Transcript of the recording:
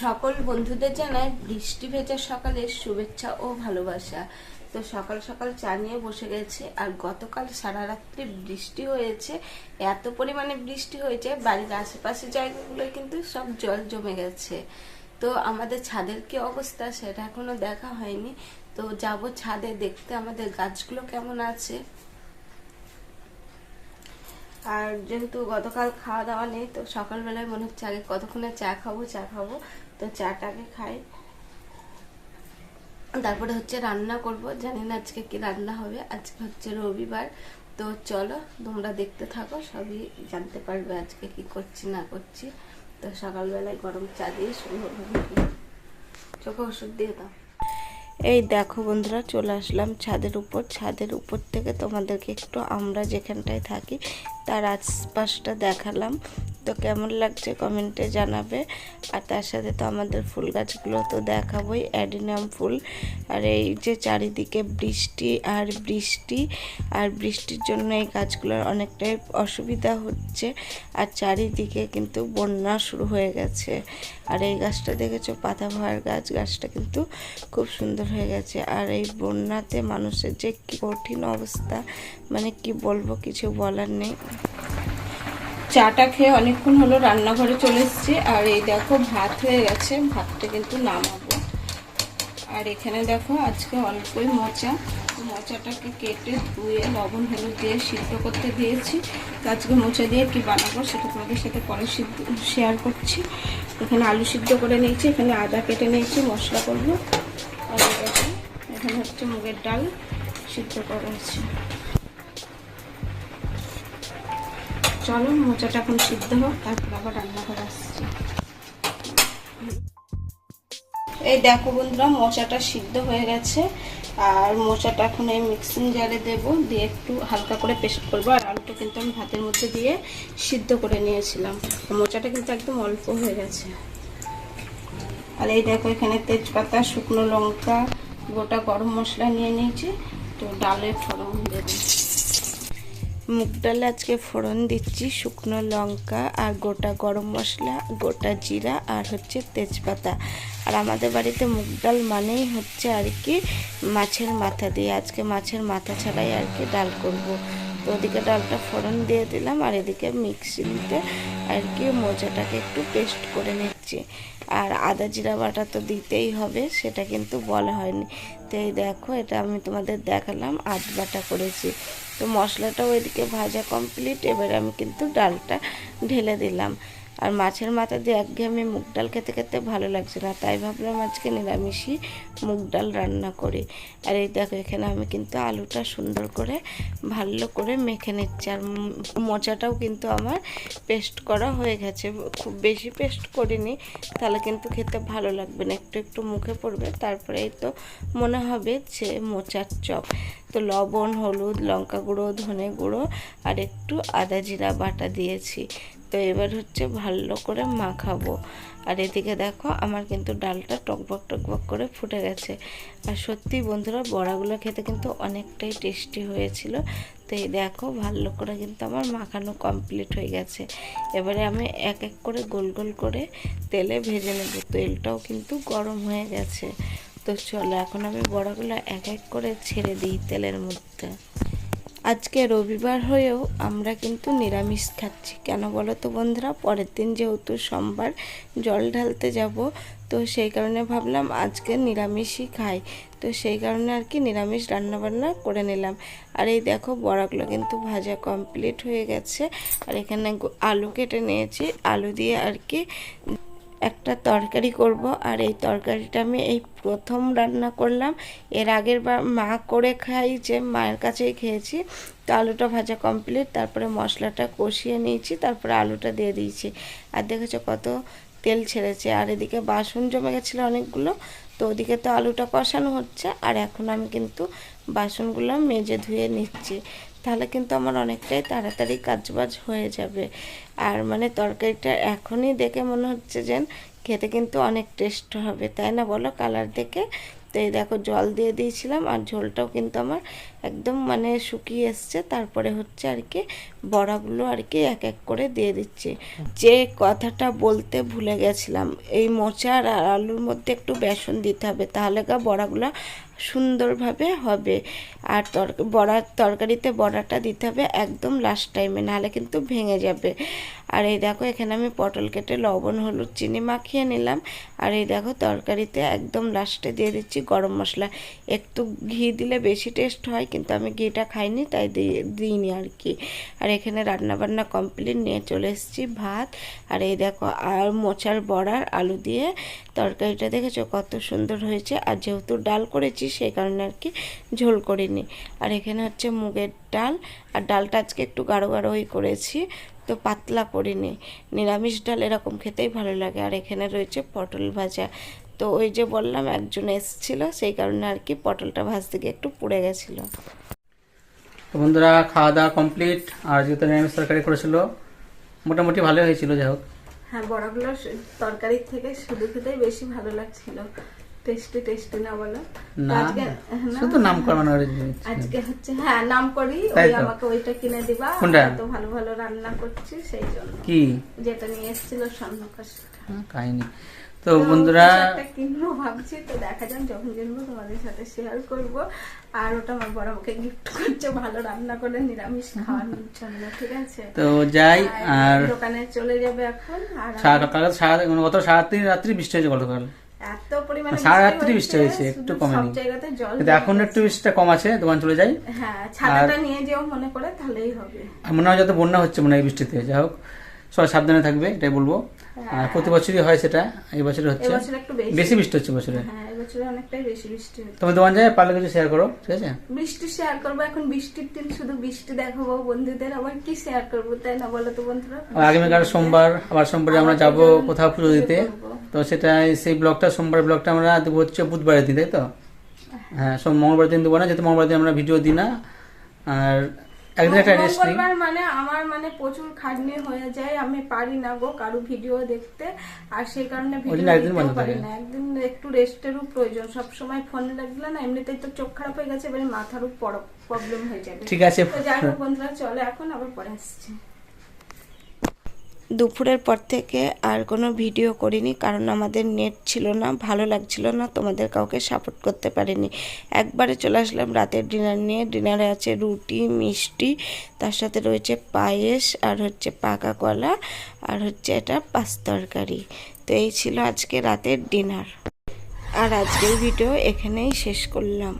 সকল বন্ধুদের জানাই বৃষ্টি ভেজা সকালের শুভেচ্ছা ও ভালোবাসা। তো সকাল সকাল চা নিয়ে বসে গেছে, আর গতকাল সারা রাত্রি বৃষ্টি হয়েছে, এত পরিমাণে বৃষ্টি হয়েছে, বাড়ির আশেপাশে জায়গাগুলো কিন্তু সব জল জমে গেছে। তো আমাদের ছাদের কি অবস্থা সেটা এখনও দেখা হয়নি। তো যাব ছাদে দেখতে আমাদের গাছগুলো কেমন আছে? আর যেহেতু গতকাল খাওয়া দাওয়া নেই, তো সকালবেলায় মনে হচ্ছে আগে কতক্ষণে চা খাব চা খাব। তো চাটাকে খাই। তারপরে হচ্ছে রান্না করব। জানি না আজকে কি রান্না হবে। আজকে হচ্ছে রবিবার। তো চলো, তোমরা দেখতে থাকো, সবই জানতে পারবে আজকে কি করছি, না করছি। তো সকালবেলায় গরম চা দিয়ে সুন্দরভাবে চোখে ওষুধ দিয়ে দাও। এই দেখো বন্ধুরা, চলে আসলাম ছাদের উপর। ছাদের উপর থেকে তোমাদেরকে একটু আমরা যেখানটায় থাকি, তার আশপাশটা দেখালাম। তো কেমন লাগছে কমেন্টে জানাবে। আর তার সাথে তো আমাদের ফুল গাছগুলো তো দেখাবোই, অ্যাডিনাম ফুল। আর এই যে চারিদিকে বৃষ্টি আর বৃষ্টি, আর বৃষ্টির জন্য এই গাছগুলোর অনেকটাই অসুবিধা হচ্ছে। আর চারিদিকে কিন্তু বন্যা শুরু হয়ে গেছে। আর এই গাছটা দেখেছ পাতা ভয়ার গাছ, গাছটা কিন্তু খুব সুন্দর হয়ে গেছে। আর এই বন্যাতে মানুষের যে কঠিন অবস্থা মানে কি বলব, কিছু বলার নেই। চাটা খেয়ে অনেকক্ষণ হলো রান্নাঘরে চলে এসেছি। আর এই দেখো ভাত হয়ে গেছে, ভাতটা কিন্তু নামাবো। আর এখানে দেখো আজকে অল্পই মোচা। মোচাটাকে কেটে ধুয়ে লবণ, হলুদ দিয়ে সিদ্ধ করতে দিয়েছি। তো আজকে মোচা দিয়ে কি বানাবো সেটা তোমাদের সাথে পরে সিদ্ধ শেয়ার করছি। এখানে আলু সিদ্ধ করে নিয়েছি, এখানে আদা কেটে নিয়েছি, মশলা করব। আর এখানে হচ্ছে মুগের ডাল সিদ্ধ করা হচ্ছে চলো, মোচাটা এখন সিদ্ধ হোক, তারপর আবার রান্না করে আসছি। এই দেখো বন্ধুরা, মোচাটা সিদ্ধ হয়ে গেছে। আর মোচাটা এখন এই মিক্সিং জারে দেবো, দিয়ে একটু হালকা করে পেস্ট করব। আর আলুটা কিন্তু আমি ভাতের মধ্যে দিয়ে সিদ্ধ করে নিয়েছিলাম। মোচাটা কিন্তু একদম অল্প হয়ে গেছে। আর এই দেখো, এখানে তেজপাতা, শুকনো লঙ্কা, গোটা গরম মশলা নিয়ে নিয়েছি। তো ডালে ফোড়ন দেবো। মুগ ডালে আজকে ফোড়ন দিচ্ছি শুকনো লঙ্কা আর গোটা গরম মশলা, গোটা জিরা আর হচ্ছে তেজপাতা। আর আমাদের বাড়িতে মুগ ডাল মানেই হচ্ছে আর কি মাছের মাথা দিয়ে। আজকে মাছের মাথা ছাড়াই আর কি ডাল করব। তো ওদিকে ডালটা ফোড়ন দিয়ে দিলাম আর এদিকে মিক্সিতে আর কি মোজাটাকে একটু পেস্ট করে নিচ্ছি। আর আদা জিরা বাটা তো দিতেই হবে, সেটা কিন্তু বলা হয়নি। তো এই দেখো, এটা আমি তোমাদের দেখালাম, আদ বাটা করেছি। তো মশলাটাও এদিকে ভাজা কমপ্লিট এবারে আমি কিন্তু ডালটা ঢেলে দিলাম। আর মাছের মাথা দিয়ে একঘেয়েমি মুগ ডাল খেতে খেতে ভালো লাগছে না। তাই ভাবলাম আজকে নিরামিষই মুগ ডাল রান্না করি। আর এই দেখো, এখানে আমি কিন্তু আলুটা সুন্দর করে ভালো করে মেখে নিচ্ছি। আর মোচাটাও কিন্তু আমার পেস্ট করা হয়ে গেছে। খুব বেশি পেস্ট করিনি, তাহলে কিন্তু খেতে ভালো লাগবে না। একটু একটু মুখে পড়বে তারপরে এই তো মনে হবে যে মোচার চপ। তো লবণ, হলুদ, লঙ্কা গুঁড়ো, ধনে গুঁড়ো আর একটু আদা জিরা বাটা দিয়েছি। তো এবার হচ্ছে ভালো করে মাখাবো। আর এদিকে দেখো আমার কিন্তু ডালটা টকবক টকবক করে ফুটে গেছে। আর সত্যি বন্ধুরা, বড়াগুলো খেতে কিন্তু অনেকটাই টেস্টি হয়েছিল। তো এই দেখো ভালো করে কিন্তু আমার মাখানো কমপ্লিট হয়ে গেছে। এবারে আমি এক এক করে গোল গোল করে তেলে ভেজে নেব। তেলটাও কিন্তু গরম হয়ে গেছে। তো চলো, এখন আমি বড়াগুলো এক এক করে ছেড়ে দিই তেলের মধ্যে। আজকে রবিবার হয়েও আমরা কিন্তু নিরামিষ খাচ্ছি। কেন বলো তো বন্ধুরা? পরের দিন যেহেতু সোমবার জল ঢালতে যাব, তো সেই কারণে ভাবলাম আজকে নিরামিষই খাই। তো সেই কারণে আর কি নিরামিষ রান্নাবান্না করে নিলাম। আর এই দেখো বড়াগুলো কিন্তু ভাজা কমপ্লিট হয়ে গেছে। আর এখানে আলু কেটে নিয়েছি। আলু দিয়ে আর কি একটা তরকারি করব। আর এই তরকারিটা আমি এই প্রথম রান্না করলাম। এর আগের বার মা করে খাই যে মায়ের কাছেই খেয়েছি। তো আলুটা ভাজা কমপ্লিট তারপরে মশলাটা কষিয়ে নিয়েছি, তারপরে আলুটা দিয়ে দিয়েছি। আর দেখেছ কত তেল ছেড়েছে। আর এদিকে বাসন জমে গেছিল অনেকগুলো, তো ওদিকে তো আলুটা কষানো হচ্ছে। আর এখন আমি কিন্তু বাসনগুলো মেজে ধুয়ে নিচ্ছি। তাহলে কিন্তু আমার অনেকটাই তাড়াতাড়ি কাজবাজ হয়ে যাবে। আর মানে তরকারিটা এখনই দেখে মনে হচ্ছে যেন খেতে কিন্তু অনেক টেস্ট হবে, তাই না বলো কালার দেখে? তো এই দেখো জল দিয়ে দিয়েছিলাম আর ঝোলটাও কিন্তু আমার একদম মানে শুকিয়ে এসছে, তারপরে হচ্ছে আর কি বড়াগুলো আর কি এক এক করে দিয়ে দিচ্ছি। যে কথাটা বলতে ভুলে গেছিলাম, এই মোচার আর আলুর মধ্যে একটু বেসন দিতে হবে, তাহলে গা বড়াগুলো সুন্দরভাবে হবে। আর তর বড়ার তরকারিতে বড়াটা দিতে হবে একদম লাস্ট টাইমে নাহলে কিন্তু ভেঙে যাবে। আর এই দেখো, এখানে আমি পটল কেটে লবণ, হলুদ, চিনি মাখিয়ে নিলাম। আর এই দেখো, তরকারিতে একদম লাস্টে দিয়ে দিচ্ছি গরম মশলা। একটু ঘি দিলে বেশি টেস্ট হয়, কিন্তু আমি ঘিটা খাইনি, তাই দিইনি আর কি। আর এখানে রান্না বান্না কমপ্লিট নিয়ে চলে এসেছি ভাত। আর এই দেখো, আর মোচার বড়ার আলু দিয়ে তরকারিটা দেখেছ কত সুন্দর হয়েছে। আর যেহেতু ডাল করেছি সেই কারণে আর কি ঝোল করিনি। আর এখানে হচ্ছে মুগের ডাল আর ডালটা আজকে একটু গাঢ় গাঢ়ই করেছি তো পাতলা করিনি। নিরামিষ ডাল এরকম খেতেই ভালো লাগে। আর এখানে রয়েছে পটল ভাজা। তো ওই যে বললাম একজন এসেছিল সেই কারণে আর কি পটলটা ভাজতে গিয়ে একটু পুড়ে গেছিল। তো বন্ধুরা খাওয়া দাওয়া কমপ্লিট। আর যেহেতু নিরামিষ তরকারি করেছিল মোটামুটি ভালোই হয়েছিল যাই হোক। হ্যাঁ বড়াগুলো তরকারির থেকে শুধু খেতেই বেশি ভালো লাগছিল। টেস্টি টেস্টি না বলো। আজকে শুধু নাম করানো আজকে হচ্ছে হ্যাঁ নাম করি ওই আমাকে ওইটা কিনে দিবা? এত ভালো ভালো রান্না করছি সেই জন্য। কি? যেটা নিয়ে এসেছিল স্বর্ণকাশ হ্যাঁ, কাহিনী। তো বন্ধুরা কিনবো ভাবছি তো দেখা যাক যখন কিনবো তোমাদের সাথে শেয়ার করব। আর ওটা আমার বড় আমাকে গিফট করছে ভালো রান্না করে নিরামিষ খাওয়ানোর জন্য ঠিক আছে? তো যাই আর দোকানে চলে যাবে এখন আর সারা মানে গত সারা দিন রাত্রি বৃষ্টি হয়েছে গতকাল। বৃষ্টি হয়েছে, একটু কিন্তু এখন বৃষ্টিটা কম আছে দোকান চলে যাই। হ্যাঁ ছাতাটা নিয়ে যেও মনে করে তাহলেই হবে। মনে হয় যত বন্যা হচ্ছে মনে হয় এই বৃষ্টিতে যাই হোক। সবাই সাবধানে থাকবে এটাই বলব। আর প্রতি বছরই হয় সেটা এই বছর হচ্ছে। বেশি। বেশি বৃষ্টি হচ্ছে বছরে হ্যাঁ এবছরে অনেকটাই বেশি বৃষ্টি হচ্ছে। তুমি দোকান যায় পারলে কিছু শেয়ার করো ঠিক আছে? বৃষ্টি শেয়ার করব এখন বৃষ্টির দিন শুধু বৃষ্টি দেখাবো বন্ধুদের আবার কি শেয়ার করব তাই না বলো তো বন্ধুরা? আগামীকাল সোমবার আবার সোমবারে আমরা যাব কোথাও পুজো দিতে। তো সেটা সেই ব্লগটা সোমবার ব্লগটা আমরা দেবো হচ্ছে বুধবারের দিন তাই তো? হ্যাঁ। সোম মঙ্গলবার দিন দেবো না যেহেতু মঙ্গলবার দিন আমরা ভিডিও দিই না। আর একদিন একটা রেস্ট নিই। মঙ্গলবার মানে আমার মানে প্রচুর খাটনি হয়ে যায় আমি পারি না গো কারও ভিডিও দেখতে। আর সেই কারণে ভিডিও একদিন পারি না। একদিন একটু রেস্টেরও প্রয়োজন। সব সময় ফোনে লাগলে না এমনিতেই তো চোখ খারাপ হয়ে গেছে এবারে মাথারও প্রবলেম হয়ে যাবে। ঠিক আছে। তো যাই হোক বন্ধুরা চলে এখন আবার পরে আসছে। দুপুরের পর থেকে আর কোনো ভিডিও করিনি, কারণ আমাদের নেট ছিল না, ভালো লাগছিল না, তোমাদের কাউকে সাপোর্ট করতে পারিনি। একবারে চলে আসলাম রাতের ডিনার নিয়ে। ডিনারে আছে রুটি, মিষ্টি, তার সাথে রয়েছে পায়েস, আর হচ্ছে পাকা কলা, আর হচ্ছে এটা পাঁচ তরকারি। তো এই ছিল আজকে রাতের ডিনার আর আজকের ভিডিও এখানেই শেষ করলাম।